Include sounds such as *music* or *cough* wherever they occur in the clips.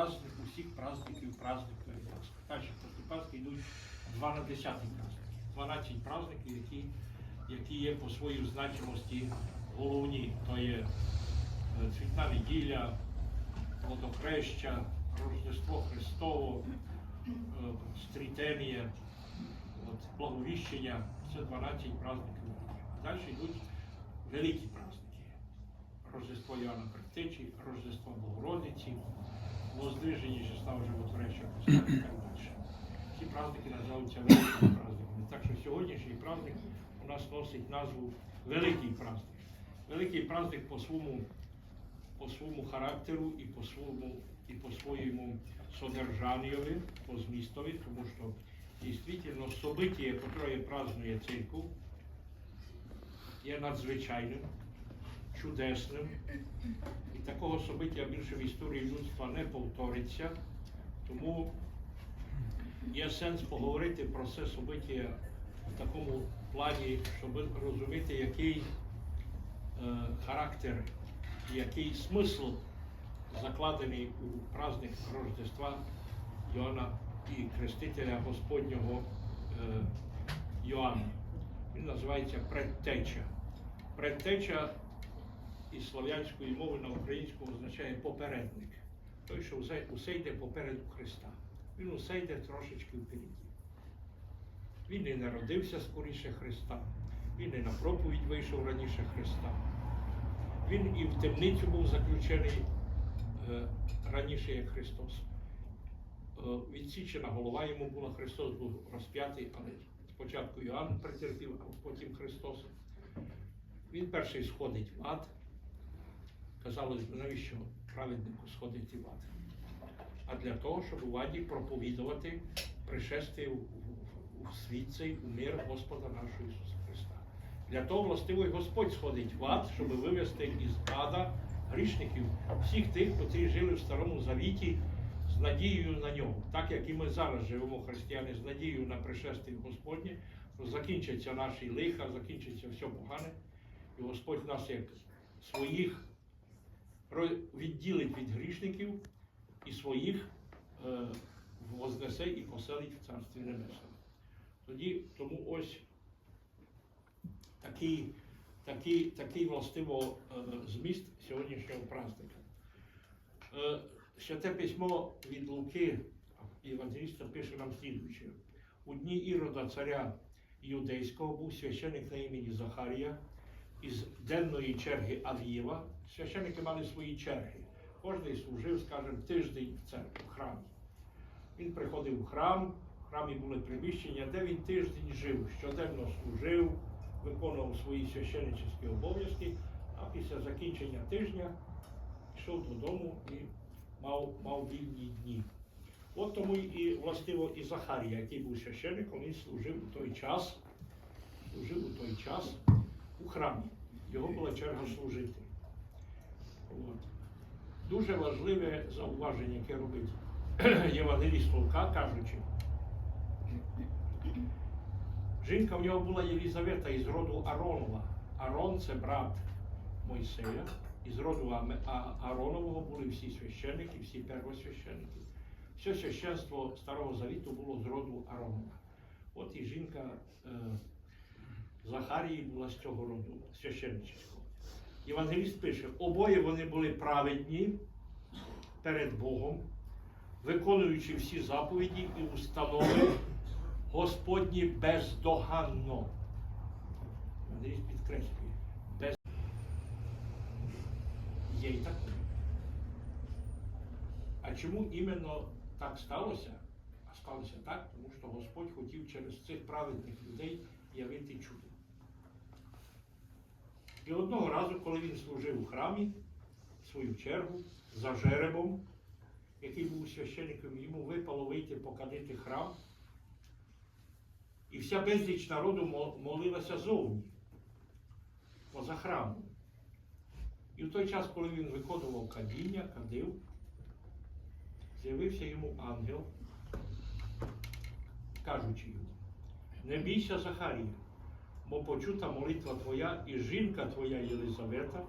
праздник, усіх праздників праздник Пасхи. Далі після Пасхи йдуть 12 праздники. 12 праздників, які, які є по своїй значимості головні. То є е, Цвітна неділя, Водохреща, Рождество Христово, е, Стрітенія, Благовіщення. Це 12 праздників. Далі йдуть великі праздники. Рождество Іоанна Предтечі, Рождество Богородиці, Воздвиження числа Животворящого Христа і так. Ці праздники називаються великими праздниками. Так що сьогоднішній праздник у нас носить назву Великий праздник. Великий праздник по своєму, по своєму характеру і по своєму, і по своєму содержанню, по змістові, тому що дійсно событие, яке празднує церква, є надзвичайним, чудесним. І такого собиття більше в історії людства не повториться. Тому є сенс поговорити про це собиття в такому плані, щоб розуміти, який е, характер, який смисл закладений у праздник Рождества Йоанна і Хрестителя Господнього е, Йоанна. Він називається предтеча. Предтеча із слов'янської мови на українську означає попередник. Той, що усе, йде попереду Христа. Він усе йде трошечки впереді. Він не народився скоріше Христа, він не на проповідь вийшов раніше Христа. Він і в темницю був заключений е, раніше, як Христос. Е, відсічена голова йому була, Христос був розп'ятий, але спочатку Іоанн претерпів, а потім Христос. Він перший сходить в ад. Казалось навіщо праведнику сходити в ад? А для того, щоб у аді проповідувати пришестя у, світ цей, у мир Господа нашого Ісуса Христа. Для того властиво і Господь сходить в ад, щоб вивести із ада грішників, всіх тих, котрі жили в Старому Завіті з надією на нього. Так як і ми зараз живемо, християни, з надією на пришестя Господнє, то закінчаться наші лиха, закінчиться все погане. І Господь нас як своїх відділить від грішників і своїх е, вознесе і поселить в Царстві Небесному. Тоді тому ось такий, такий, такий властиво е, зміст сьогоднішнього праздника. Е, Святе письмо від Луки, Євангеліста пише нам слідуюче. У дні Ірода царя Юдейського був священик на імені Захарія із денної черги Авієва. Священники мали свої черги. Кожний служив, скажімо, тиждень в церкві, в храмі. Він приходив в храм, в храмі були приміщення, де він тиждень жив, щоденно служив, виконував свої священническі обов'язки, а після закінчення тижня йшов додому і мав, мав вільні дні. От тому і властиво і Захарія, який був священником, він служив у той час, служив у той час у храмі. Його була черга служити. Дуже важливе зауваження, яке робить *clears throat* Євангеліст Лука, кажучи, жінка в нього була Єлізавета із роду Аронова. Арон це брат Мойсея. Із роду Ааронового були всі священники, всі первосвященники. Все священство Старого Завіту було з роду Аронова. От і жінка е, Захарії була з цього роду священнического. Євангеліст пише, обоє вони були праведні перед Богом, виконуючи всі заповіді і установи Господні бездоганно. Євангеліст підкреслює, без є і таке. А чому іменно так сталося? А сталося так, тому що Господь хотів через цих праведних людей явити чудо. І одного разу, коли він служив у храмі, в свою чергу, за жеребом, який був священником, йому випало вийти покадити храм. І вся безліч народу молилася зовні, поза храмом. І в той час, коли він виконував кадіння, кадив, з'явився йому ангел, кажучи йому, не бійся Захарія, бо почута молитва Твоя і жінка Твоя Єлизавета,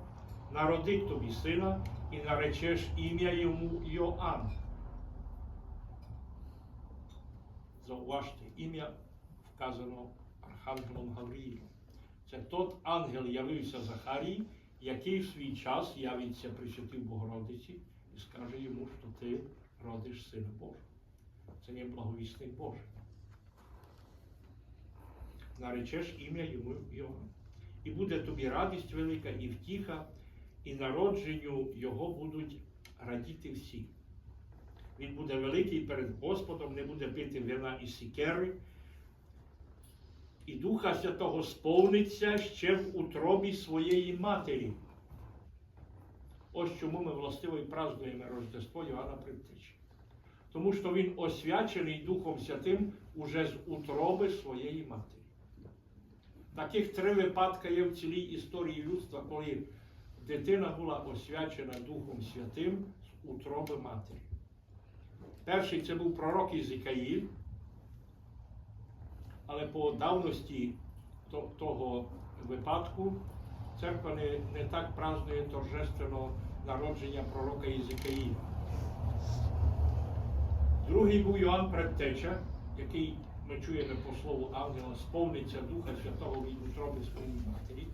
народить тобі сина і наречеш ім'я йому Йоанн. Зауважте, ім'я вказано Архангелом Гавріїлом. Це тот ангел явився Захарії, який в свій час явиться при Святій Богородиці і скаже йому, що ти родиш Сина Божого. Це є благовісник Божий. Наречеш ім'я йому Йоанн. І буде тобі радість велика і втіха, і народженню його будуть радіти всі. Він буде великий перед Господом, не буде пити вина і сікери, і Духа Святого сповниться ще в утробі своєї матері. Ось чому ми властиво і празднуємо Рождество Йоанна Предтечі. Тому що він освячений Духом Святим уже з утроби своєї матері. Таких три випадки є в цілій історії людства, коли дитина була освячена Духом Святим з утроби матері. Перший це був пророк Ізикаїль, але по давності того випадку церква не, не так празднує торжественно народження пророка Ізикаїля. Другий був Йоанн Предтеча, який ми чуємо по слову ангела, сповниться Духа Святого від утроби своєї матері.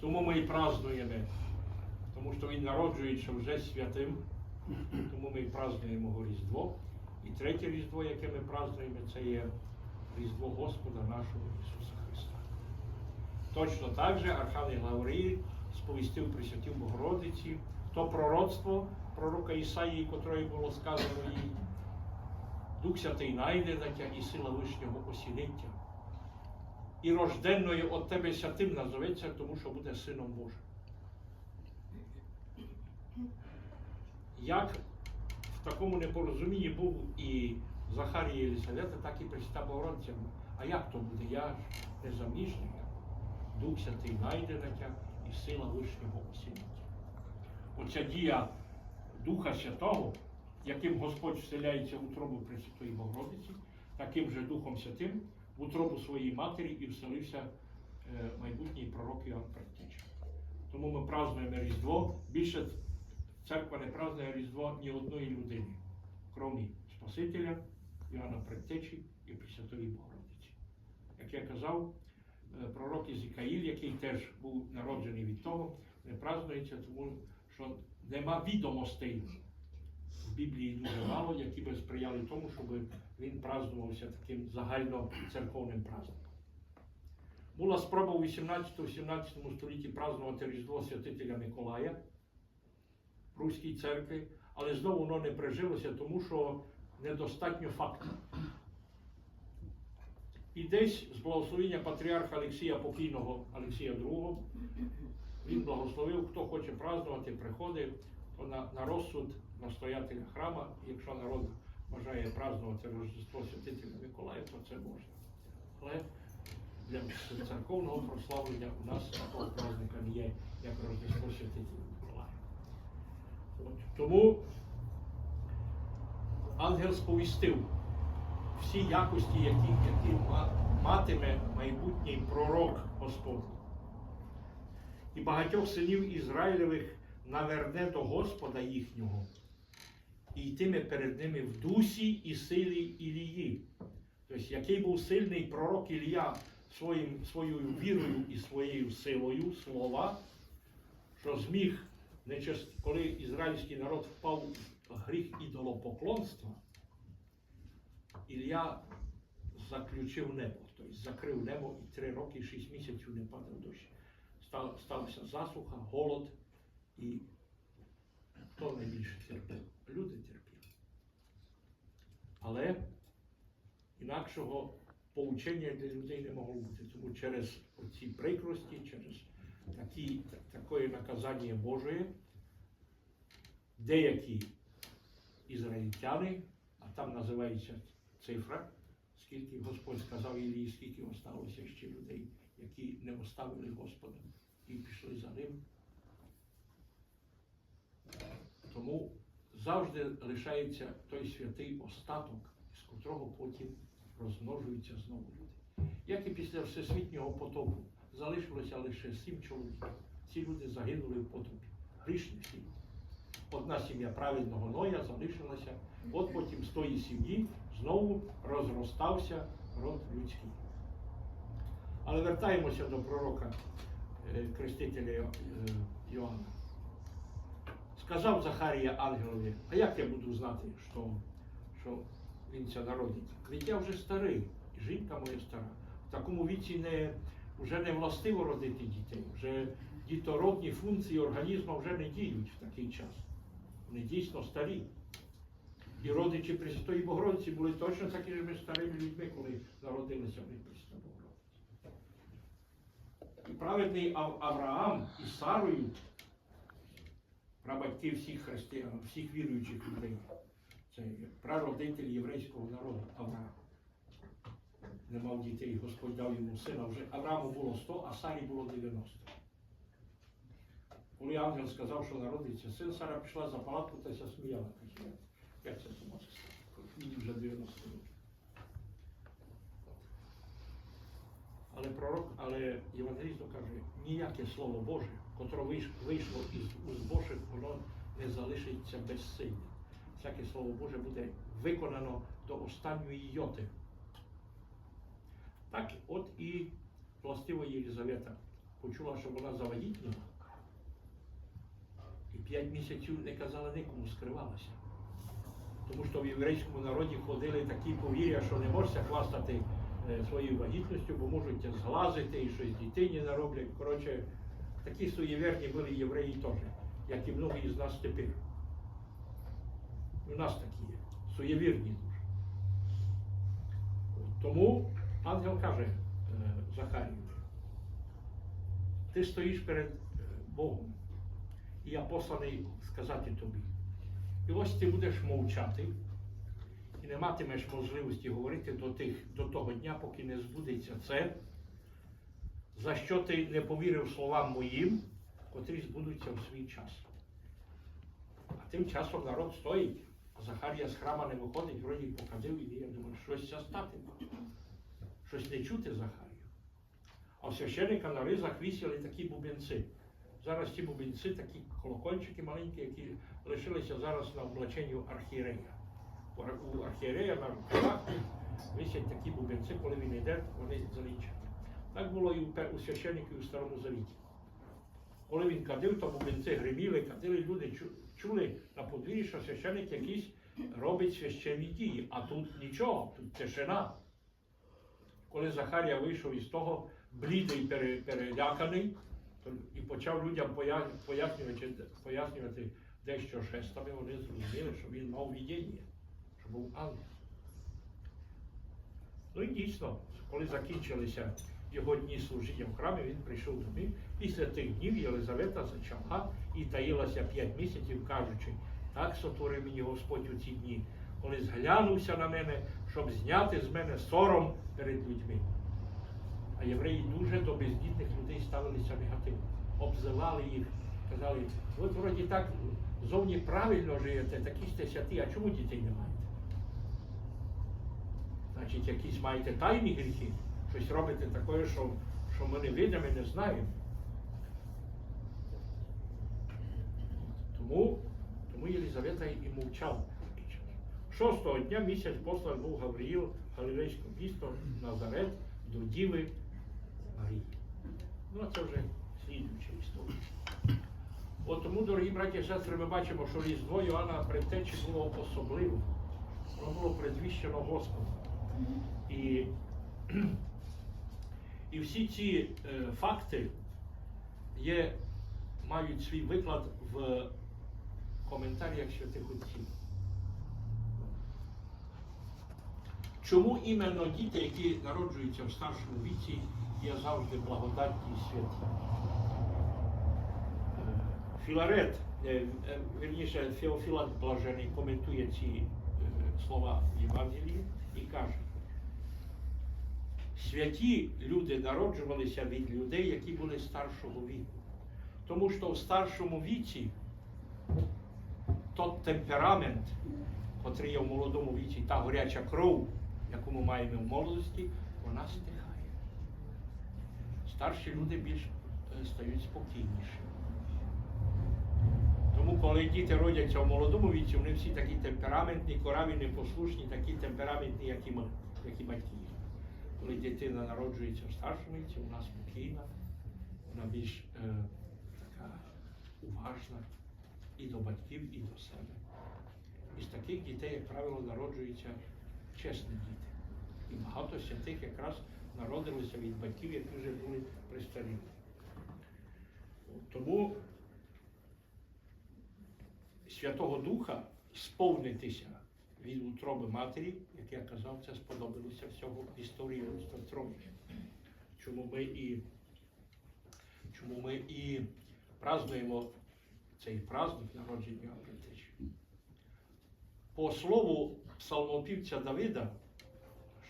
Тому ми і празднуємо, тому що він народжується вже святим, тому ми і празднуємо його Різдво. І третє Різдво, яке ми празднуємо, це є Різдво Господа нашого Ісуса Христа. Точно так же Архангел Гавриїл сповістив Пресвятів Богородиці то пророцтво пророка Ісаїї, котрої було сказано їй. Дух Святий найде на тя і сила Вишнього осіліття. І рожденною от тебе святим назоветься, тому що буде Сином Божим. Як в такому непорозумінні був і Захарія і Єлисавета, так і Пресвята Богородиця. А як то буде? Я ж не заміжний. Дух Святий найде на тя і сила Вишнього осіліття. Оця дія Духа Святого, яким Господь вселяється в утробу Пресвятої Богородиці, таким же Духом Святим в утробу своєї матері і вселився е, майбутній пророк Іоанн Предтеча. Тому ми празднуємо Різдво. Більше церква не празднує Різдво ні одної людини, крім Спасителя, Іоанна Предтечі і Пресвятої Богородиці. Як я казав, е, пророк Ізікаїль, який теж був народжений від того, не празднується, тому що нема відомостей Біблії дуже мало, які би сприяли тому, щоб він празднувався таким загальноцерковним праздником. Була спроба у 18-17 столітті празднувати Різдво святителя Миколая в Руській церкві, але знову воно не прижилося, тому що недостатньо фактів. І десь з благословення патріарха Олексія покійного Олексія II, він благословив, хто хоче празднувати, приходить, то на, на розсуд настоятеля храма, якщо народ бажає празднувати Рождество Святителя Миколая, то це можна. Але для церковного прославлення у нас такого праздника є, як Рождество Святителя Миколая. Тому ангел сповістив всі якості, які, які матиме майбутній пророк Господній. І багатьох синів Ізраїлевих наверне до Господа їхнього, і йтиме перед ними в дусі і силі Ілії. Тобто, який був сильний пророк Ілія своїм, своєю вірою і своєю силою слова, що зміг, коли ізраїльський народ впав в гріх ідолопоклонства, Ілля заключив небо, тобто закрив небо і три роки, шість місяців не падав дощ. Стався засуха, голод і хто найбільше терпів? Люди терпіли. Але інакшого поучення для людей не могло бути. Тому через ці прикрості, через такі, таке наказання Божє, деякі ізраїльтяни, а там називається цифра, скільки Господь сказав Ілії, скільки осталося ще людей, які не оставили Господа і пішли за ним. Тому завжди лишається той святий остаток, з котрого потім розмножуються знову люди. Як і після всесвітнього потопу залишилося лише сім чоловіків. Ці люди загинули в потопі. Грішні всі. одна сім'я праведного Ноя залишилася, от потім з тої сім'ї знову розростався род людський. Але вертаємося до пророка е, крестителя е, Йоанна. Сказав Захарія ангелові, а як я буду знати, що, що він це народить? Ведь я вже старий, і жінка моя стара. В такому віці не, вже не властиво родити дітей, вже дітородні функції організму вже не діють в такий час. Вони дійсно старі. І родичі Пресвятої Богородиці були точно такими старими людьми, коли народилися в них Пресвята Богородиця. І праведний Авраам із Сарою, прабатьки всіх християн, всіх віруючих людей, це прародитель єврейського народу Авраам. Не мав дітей, Господь дав йому сина. Вже Аврааму було 100, а Сарі було 90. Коли ангел сказав, що народиться син, Сара пішла за палатку та ся сміяла. Як це може стати? Мені вже 90 років. Але пророк, але євангеліст каже, ніяке слово Боже, котре вийшло із Божих, воно не залишиться безсильним. Всяке слово Боже буде виконано до останньої йоти. Так от і властива Єлізавета почула, що вона завагітніла, і п'ять місяців не казала нікому, скривалася. Тому що в єврейському народі ходили такі повір'я, що не можна хвастати е, своєю вагітністю, бо можуть зглазити і щось дитині нароблять. Коротше, такі суєвірні були євреї теж, як і многі з нас тепер. У нас такі є, суєвірні дуже. Тому ангел каже е, Захарію, ти стоїш перед е, Богом, і я посланий сказати тобі. І ось ти будеш мовчати і не матимеш можливості говорити до, тих, до того дня, поки не збудеться це, за що ти не повірив словам моїм, котрі збудуться в свій час. А тим часом народ стоїть, а Захарія з храма не виходить, вроді покадив і я думаю, щось це стати. Щось не чути Захарію. А у священника на ризах вісіли такі бубенці. Зараз ті бубенці, такі колокольчики маленькі, які лишилися зараз на облаченню архієрея. У ар- архієрея на рукавах висять такі бубенці, коли він йде, вони залічені. Так було і у священників у Старому Завіті. Коли він кадив, то бубенці гриміли, кадили, люди чули на подвір'ї, що священник якийсь робить священні дії, а тут нічого, тут тишина. Коли Захарія вийшов із того, блідий, переляканий, і почав людям пояснювати, пояснювати дещо жестами, вони зрозуміли, що він мав відіння, що був ангел. Ну і дійсно, коли закінчилися його дні служіння в храмі, він прийшов до них. Після тих днів Єлизавета зачала і таїлася п'ять місяців, кажучи, так сотворив мені Господь у ці дні, коли зглянувся на мене, щоб зняти з мене сором перед людьми. А євреї дуже до бездітних людей ставилися негативно, обзивали їх, казали, ви вроді так зовні правильно живете, такі сте святі, а чому дітей не маєте? Значить, якісь маєте тайні гріхи, щось робите таке, що, що ми не видимо і не знаємо. Тому, тому Єлизавета і час. Шостого дня місяць послан був Гавриїл, Галилейське місто, Назарет, до Діви Марії. Ну, а це вже слідуюча історія. От тому, дорогі браті і сестри, ми бачимо, що Різдво Йоанна Предтечі було особливо. Воно було предвіщено Господом. І, і всі ці е, факти є, мають свій виклад в коментарях святих отців. Чому іменно діти, які народжуються в старшому віці, є завжди благодатні і святі? Е, Філарет, е, е, вірніше, Феофілат Блажений коментує ці слова в Євангелії і каже, святі люди народжувалися від людей, які були старшого віку. Тому що в старшому віці той темперамент, котрий є в молодому віці, та горяча кров, яку ми маємо в молодості, вона стихає. Старші люди більш е, стають спокійніші. Тому, коли діти родяться в молодому віці, вони всі такі темпераментні, кораві, непослушні, такі темпераментні, як і як і батьки. Коли дитина народжується в старшому віці, вона спокійна, вона більш е, така уважна і до батьків, і до себе. Із таких дітей, як правило, народжуються чесні діти. І багато святих якраз народилися від батьків, які вже були престарілі. Тому Святого Духа сповнитися від утроби матері, як я казав, це сподобалося всього історії трохи. Чому ми і, чому ми і празднуємо цей праздник народження Йоанна По слову псалмопівця Давида,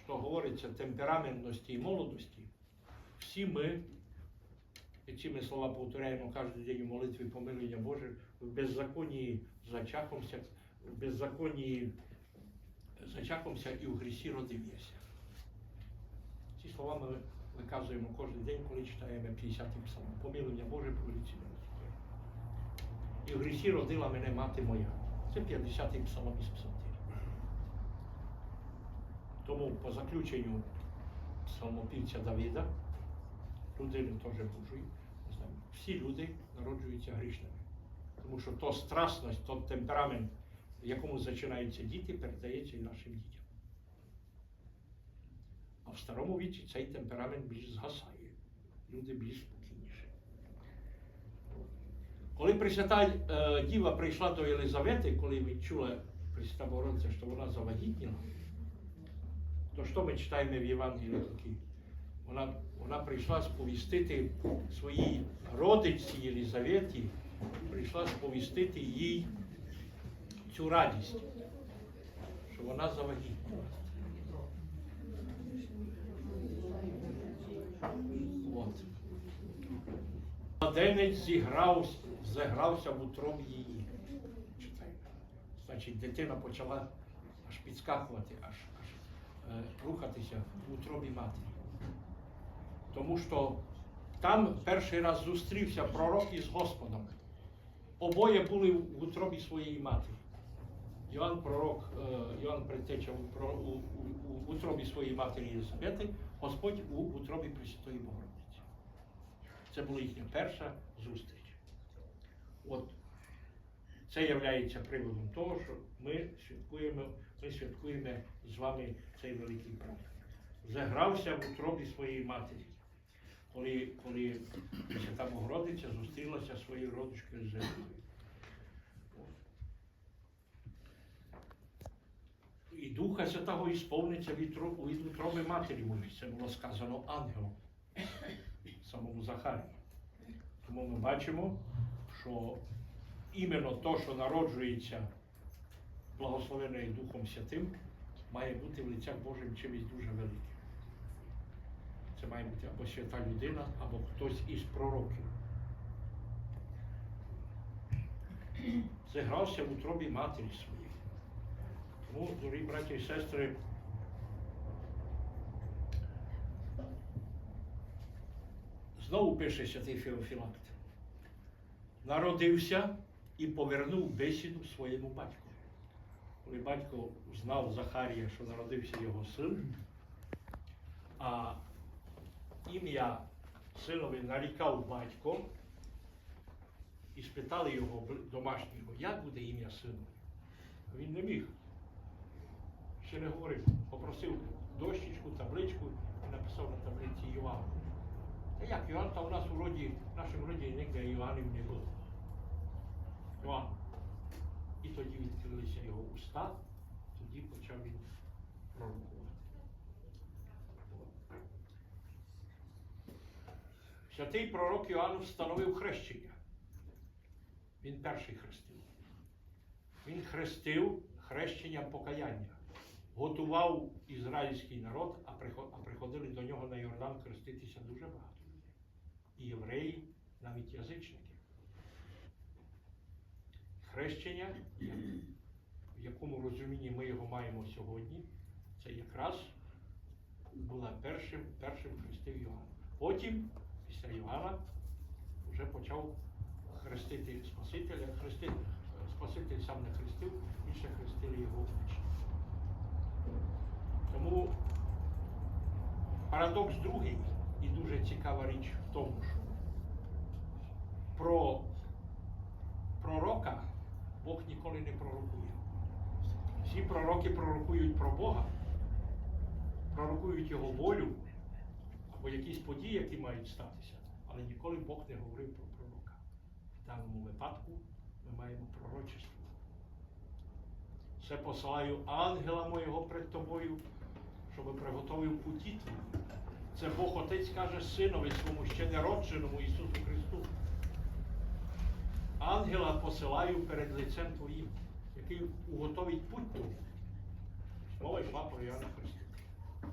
що говориться темпераментності і молодості, всі ми і ці ми слова повторяємо кожен день у молитві помилення Боже, в беззаконні зачахомся, в беззаконні зачахомся і у грісі родився. Ці слова ми виказуємо кожен день, коли читаємо 50-й псалом. Помилення Боже, повелиці милості. І в грісі родила мене мати моя. Це 50-й псалом із псалтиря. Тому по заключенню псалмопівця Давида, людини теж Божої, всі люди народжуються грішними. Тому що то страсність, то темперамент, в якому починаються діти, передається і нашим дітям. А в старому віці цей темперамент більш згасає. Люди більш спокійніші. Коли Пресвята е, Діва прийшла до Єлизавети, коли відчула Пресвята Богородиця, що вона завагітніла, то що ми читаємо в Євангелії? Вона, вона прийшла сповістити своїй родичці Єлизаветі, прийшла сповістити їй цю радість, що вона завагітніла. Младенець зіграв, загрався в утробі її. Значить, дитина почала аж підскакувати, аж, аж е, рухатися в утробі матері. Тому що там перший раз зустрівся пророк із Господом. Обоє були в утробі своєї матері. Йоанн пророк, е, Йоанн предтеча у, у, у, утробі своєї матері Єлизавети, Господь у утробі Пресвятої Богородиці. Це була їхня перша зустріч. От це є приводом того, що ми святкуємо, ми святкуємо з вами цей великий праздник. Загрався в утробі своєї матері, коли, коли Свята Богородиця зустрілася своєю родичкою Зевою. І Духа Святого ісповниться від, тро- від утроби матері моєї. Це було сказано ангелом самому Захарії. Тому ми бачимо, що іменно то, що народжується благословеною Духом Святим, має бути в лицях Божим чимось дуже великим. Це має бути або свята людина, або хтось із пророків. Зігрався в утробі матері своєї. Тому, дорогі браті і сестри, Знову пише святий Феофілакт. Народився і повернув бесіду своєму батьку. Коли батько знав Захарія, що народився його син, а ім'я синові нарікав батько, і спитали його домашнього, як буде ім'я сину. Він не міг. Говорив, попросив дощечку, табличку і написав на таблиці Йоанн. Та як Йоанн, та у нас у роді, в нашому роді ніде Йоаннів не було. Йоанн. І тоді відкрилися його уста, тоді почав він пророкувати. Святий пророк Йоанн встановив хрещення. Він перший хрестив. Він хрестив хрещенням покаяння. Готував ізраїльський народ, а приходили до нього на Йордан хреститися дуже багато людей. І євреї, навіть язичники. Хрещення, в якому розумінні ми його маємо сьогодні, це якраз була першим, першим хрестив Йоанн. Потім, після Йоанна, вже почав хрестити Спасителя. Хрести, Спаситель сам не хрестив, більше хрестили його учні. Тому парадокс другий і дуже цікава річ в тому, що про пророка Бог ніколи не пророкує. Всі пророки пророкують про Бога, пророкують його волю або якісь події, які мають статися, але ніколи Бог не говорив про пророка. В даному випадку ми маємо пророчество. Все посилаю ангела моєго перед тобою, щоб приготовив путі. Це Бог Отець каже синові своєму ще неродженому Ісусу Христу. Ангела посилаю перед лицем Твоїм, який уготовить путь тобі. Мова йшла про Іоанна Хрестителя.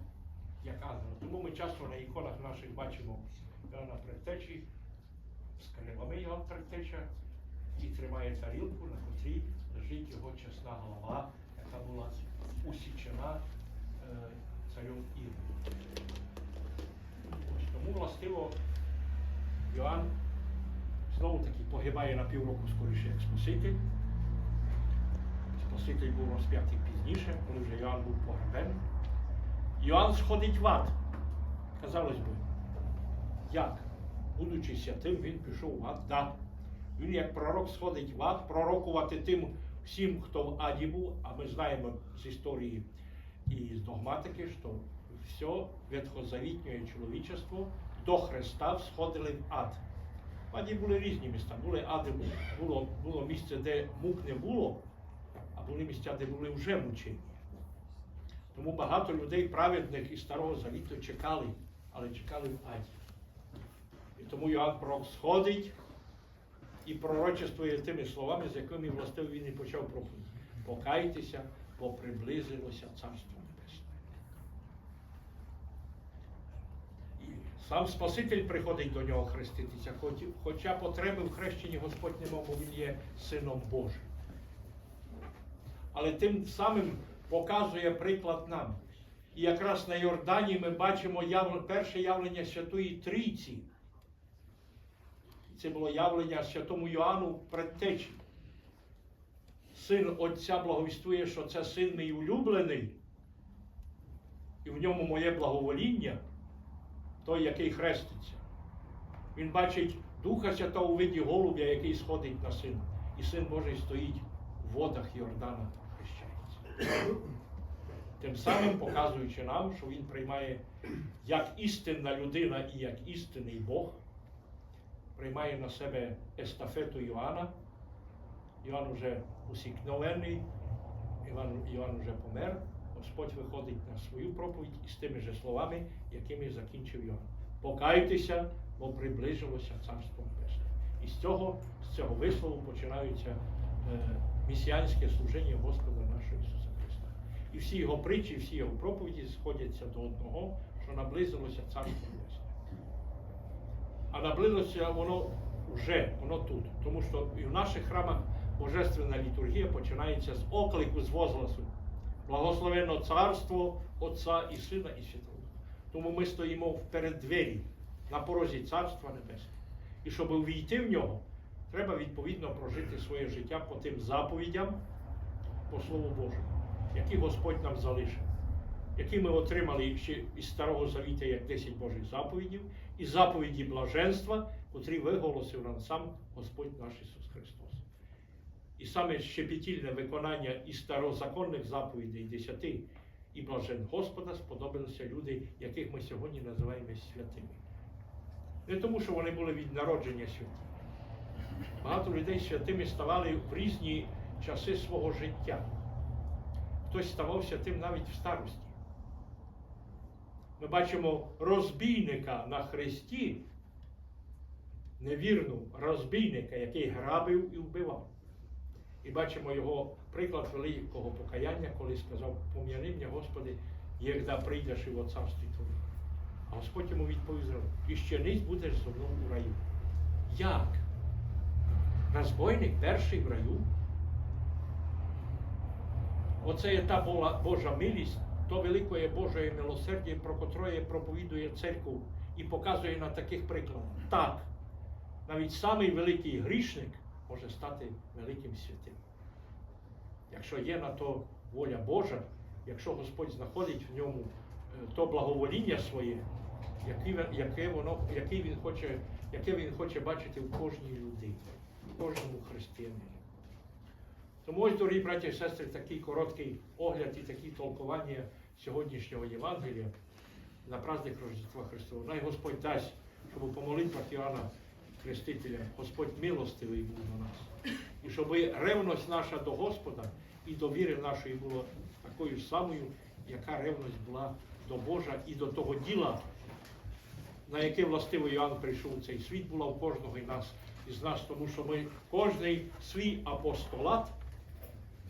Як ангела. Тому ми часто на іконах наших бачимо Іоанна Предтечі, з крилами Іоанн Предтеча, і тримає тарілку, на котрій лежить його чесна голова, яка була усічена е, царем Іром. Тому властиво Йоанн знову таки погибає на півроку скоріше як Спаситель. Спаситель був розп'ятий пізніше, коли вже Йоанн був погребений. Йоанн сходить в ад. Казалось би, як? Будучи святим, він пішов в ад. Да. Він як пророк сходить в ад, пророкувати тим всім, хто в аді був, а ми знаємо з історії і з догматики, що все ветхозавітнє чоловічество до Христа сходили в ад. В аді були різні міста. Були ади, було, було місце, де мук не було, а були місця, де були вже мучені. Тому багато людей, праведних із Старого Завіту, чекали, але чекали в аді. І тому Йоанн Пророк сходить і пророчествує тими словами, з якими властиво він і почав проповідь. Покайтеся, бо приблизилося Царство Небесне. І сам Спаситель приходить до нього хреститися, хоча потреби в хрещенні Господь нема, бо він є Сином Божим. Але тим самим показує приклад нам. І якраз на Йордані ми бачимо перше явлення Святої Трійці. Це було явлення святому Йоанну предтечі. Син Отця благовістує, що це син мій улюблений, і в ньому моє благовоління, той, який хреститься. Він бачить Духа Святого у виді голубя, який сходить на сина. І син Божий стоїть в водах Йордана та хрещається. Тим самим показуючи нам, що він приймає як істинна людина і як істинний Бог, приймає на себе естафету Йоанна. Йоанн вже усікновений, Іван, Йоанн вже помер. Господь виходить на свою проповідь із тими же словами, якими закінчив Йоанн. Покайтеся, бо приближилося Царство Небесне. І з цього, з цього вислову починаються е, місіанське служіння Господа нашого Ісуса Христа. І всі його притчі, всі його проповіді сходяться до одного, що наблизилося Царство Небесне. А наблизилося воно вже, воно тут. Тому що і в наших храмах Божественна літургія починається з оклику, з возгласу. Благословенно царство Отця і Сина і Святого. Тому ми стоїмо в переддвері на порозі Царства Небесного. І щоб увійти в нього, треба відповідно прожити своє життя по тим заповідям, по Слову Божому, які Господь нам залишив, які ми отримали ще із Старого Завіта як 10 Божих заповідів, і заповіді блаженства, котрі виголосив нам сам Господь наш Ісус Христос. І саме щепетільне виконання і старозаконних заповідей десяти і блажен Господа сподобалися люди, яких ми сьогодні називаємо святими. Не тому, що вони були від народження святі. Багато людей святими ставали в різні часи свого життя. Хтось ставав святим навіть в старості. Ми бачимо розбійника на хресті, невірну розбійника, який грабив і вбивав. І бачимо його приклад великого покаяння, коли сказав, пом'яни мене, Господи, єгда прийдеш і в царстві Твоє. А Господь йому відповів і ще ниць будеш зо мною у раю. Як? Розбойник перший в раю? Оце є та Божа- милість, то великое Боже милосердя, про котре проповідує церкву і показує на таких прикладах. Так, навіть самий великий грішник може стати великим святим. Якщо є на то воля Божа, якщо Господь знаходить в ньому е, то благовоління своє, яке, воно, яке, він хоче, яке він хоче бачити в кожній людині, в кожному християнині. Тому ось, дорогі браті і сестри, такий короткий огляд і такі толкування сьогоднішнього Євангелія на праздник Рождества Христового. Най Господь дасть, щоб по молитвах Іоанна Хрестителя Господь милостивий був до нас. І щоб ревність наша до Господа і до віри нашої була такою самою, яка ревність була до Божа і до того діла, на яке властиво Іоанн прийшов у цей світ, була у кожного із нас, із нас, тому що ми кожний свій апостолат,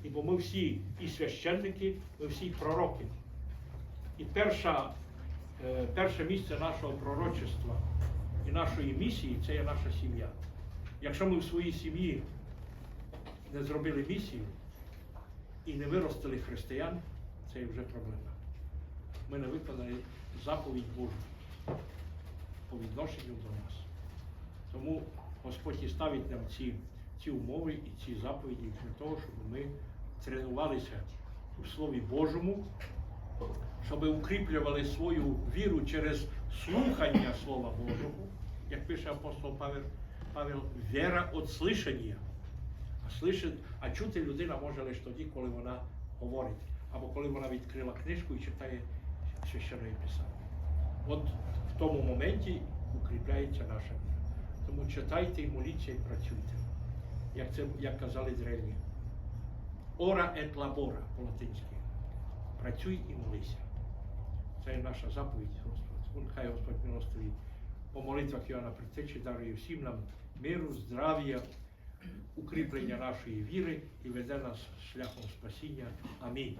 і бо ми всі і священники, ми всі пророки. І перша, е, перше місце нашого пророчества і нашої місії це є наша сім'я. Якщо ми в своїй сім'ї не зробили місію і не виростили християн, це вже проблема. Ми не виконали заповідь Божу по відношенню до нас. Тому Господь і ставить нам ці, ці умови і ці заповіді для того, щоб ми тренувалися у Слові Божому, щоб укріплювали свою віру через слухання Слова Божого, як пише апостол Павел, Павел віра від слышання. А, слышать, а чути людина може лише тоді, коли вона говорить, або коли вона відкрила книжку і читає священне писання. От в тому моменті укріпляється наша віра. Тому читайте і моліться і працюйте. Як це як казали древні. Ора et labora по-латинськи. Працюй і молися. Це наша заповідь Господь. Хай Господь милостивий по молитвах Іоанна Предтечі дарує всім нам миру, здрав'я, укріплення нашої віри і веде нас шляхом спасіння. Амінь.